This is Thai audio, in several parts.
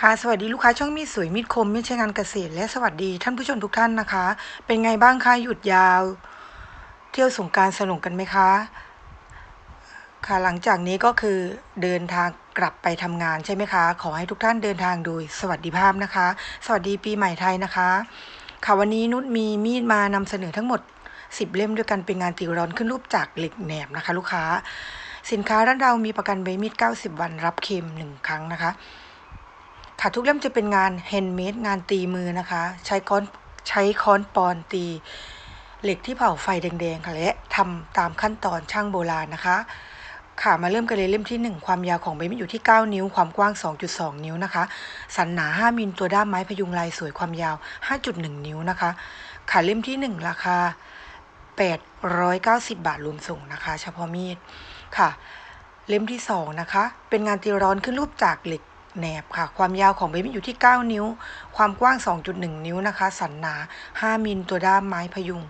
ค่ะสวัสดีลูกค้าช่องมีดสวยมีดคมมีดใช้งานเกษตร และสวัสดีท่านผู้ชมทุกท่านนะคะ เป็นไงบ้างคะหยุดยาว เที่ยวสงการสนุกกันไหมคะ ค่ะหลังจากนี้ก็คือเดินทางกลับไปทำงานใช่ไหมคะ ขอให้ทุกท่านเดินทางโดยสวัสดิภาพนะคะ สวัสดีปีใหม่ไทยนะคะ ค่ะวันนี้นุชมีมีดมานำเสนอทั้งหมด 10 เล่มด้วยกันเป็นงานตีร้อนขึ้นรูปจากเหล็กแหนบนะคะ ลูกค้า สินค้าร้านเรามีประกันใบมีด 90 วันรับเคลม1ครั้งนะคะ ค่ะทุกเล่มจะเป็นงานแฮนด์เมดงานตีมือนะคะ ใช้ค้อนใช้ค้อนปอนตี เหล็กที่เผาไฟแดงๆค่ะและทำตามขั้นตอนช่างโบราณนะคะ ค่ะมาเริ่มกันเลยเล่มที่ 1 ความยาวของใบมีดอยู่ที่ 9 นิ้ว ความกว้าง 2.2 นิ้วนะคะ สันหนา 5มิลตัวด้ามไม้พยุงลายสวยความยาว 5.1 นิ้วนะคะ ค่ะเล่มที่ 1 ราคา 890 บาทรวมส่งนะคะ เฉพาะมีดค่ะ เล่มที่ 2 นะคะ เป็นงานตีร้อนขึ้นรูปจากเหล็ก แหนบค่ะ ความยาวของใบมีดอยู่ที่ 9 นิ้ว ความกว้าง 2.1 นิ้วนะคะ สันหนา 5 มิลตัวด้ามไม้พยุง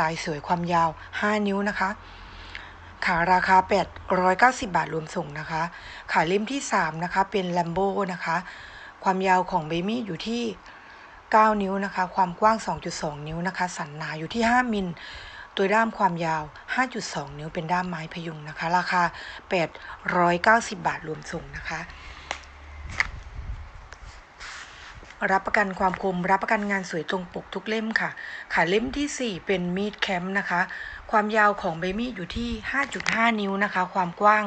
ลายสวยความยาว 5 นิ้วนะคะค่ะราคา 890 บาทรวมส่งนะคะค่ะเล่มที่ 3 นะคะ เป็นแลมโบนะคะ ความยาวของเบมี่อยู่ที่ 9 นิ้วนะคะ ความกว้าง 2.2 นิ้วนะคะ สันหนาอยู่ที่ 5 มิลตัวด้ามความยาว 5.2 นิ้วเป็นด้ามไม้พยุงนะคะ ราคา 890 บาทรวมส่งนะคะ รับประกันความคม รับประกันงานสวยตรงปกทุกเล่มค่ะ ค่ะเล่มที่ 4 เป็นมีดแคมป์นะคะ ความยาวของใบมีดอยู่ที่ 5.5 นิ้วนะคะ ความกว้าง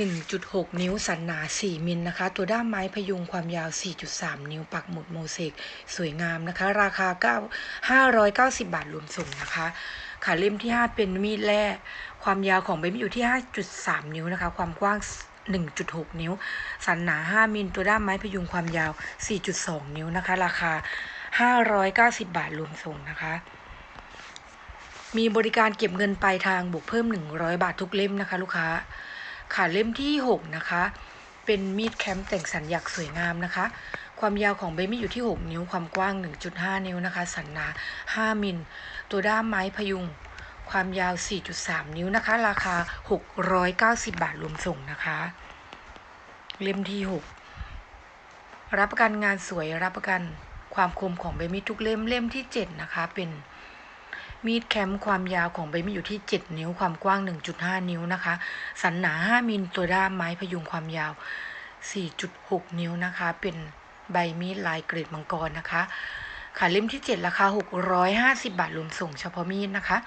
1.6 นิ้วสันหนา 4 มิลนะคะ ตัวด้ามไม้พยุงความยาว 4.3 นิ้ว ปักหมุดโมเสกสวยงามนะคะ ราคา9 590 บาทรวมส่งนะคะค่ะเล่มที่ 5 เป็นมีดแร่ความยาวของใบมีดอยู่ที่ 5.3 นิ้วนะคะ ความกว้าง 1.6 นิ้ว สันหนา 5 มิล ตัวด้ามไม้พยุงความยาว 4.2 นิ้วนะคะ ราคา 590 บาทรวมส่งนะคะ มีบริการเก็บเงินปลายทางบวกเพิ่ม 100 บาททุกเล่มนะคะ ลูกค้า ค่ะเล่มที่ 6 นะคะ เป็นมีดแคมป์แต่งสันหยักสวยงามนะคะ ความยาวของใบมีดอยู่ที่ 6 นิ้ว ความกว้าง 1.5 นิ้วนะคะ สันหนา 5 มิล ตัวด้ามไม้พยุง ความยาว 4.3 นิ้วนะคะ ราคา 690 บาทรวมส่งนะคะ เล่มที่ 6 รับประกันงานสวยรับประกันความคมของใบมีดทุกเล่มเล่มที่ 7 นะคะ เป็นมีดแคมป์ความยาวของใบมีดอยู่ที่ 7 นิ้วความกว้าง 1.5 นิ้วนะคะ สันหนา 5 มิลตัวด้ามไม้พยุงความยาว 4.6 นิ้วนะคะ เป็นใบมีดลายเกรดมังกรนะคะค่ะเล่มที่ 7 ราคา 650 บาทรวมส่งเฉพาะมีดนะคะ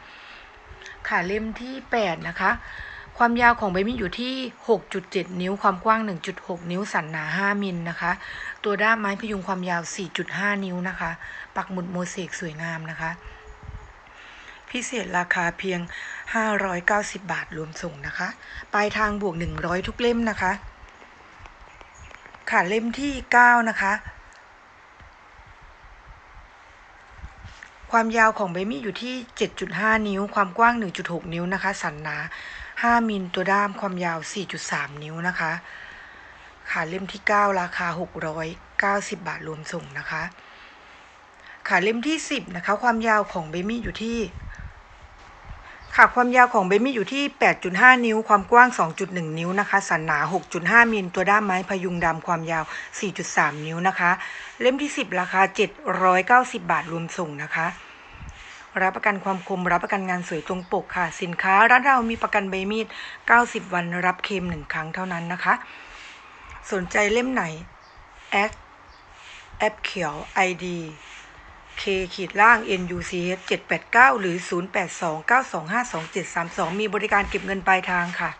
ค่ะเล่มที่ 8 นะคะ ความยาวของใบมีดอยู่ที่ 6.7 นิ้ว ความกว้าง 1.6 นิ้ว สันหนา 5มิลนะคะ ตัวด้ามไม้พยุงความยาว 4.5 นิ้วนะคะ ปักหมุดโมเสกสวยงามนะคะ พิเศษราคาเพียง 590 บาทรวมส่งนะคะ ปลายทางบวก 100 ทุกเล่มนะคะ ค่ะเล่มที่ 9 นะคะ ความยาวของเบมี่อยู่ที่ 7.5 นิ้ว ความกว้าง 1.6 นิ้วนะคะ สันหนา 5มิลตัวด้ามความยาว 4.3 นิ้วนะคะขาเล่มที่ 9 ราคา 690 บาทรวมส่งนะคะขาเล่มที่ 10 นะคะ ความยาวของเบมี่อยู่ที่ ค่ะความยาวของเบมี่อยู่ที่ 8.5 นิ้ว ความกว้าง 2.1 นิ้วนะคะ สันหนา 6.5 มิล ตัวด้ามไม้พยุงดำความยาว 4.3 นิ้วนะคะ เล่มที่ 10 ราคา 790 บาทรวมส่งนะคะ รับประกันความคม รับประกันงานสวยตรงปกค่ะ สินค้าร้านเรามีประกันใบมีด 90 วันรับเคลม1ครั้งเท่านั้นนะคะ สนใจเล่มไหนแอดแอปเขียว ID K ขีดล่าง NUCH 789 หรือ 0829252732 มีบริการเก็บเงินปลายทางค่ะ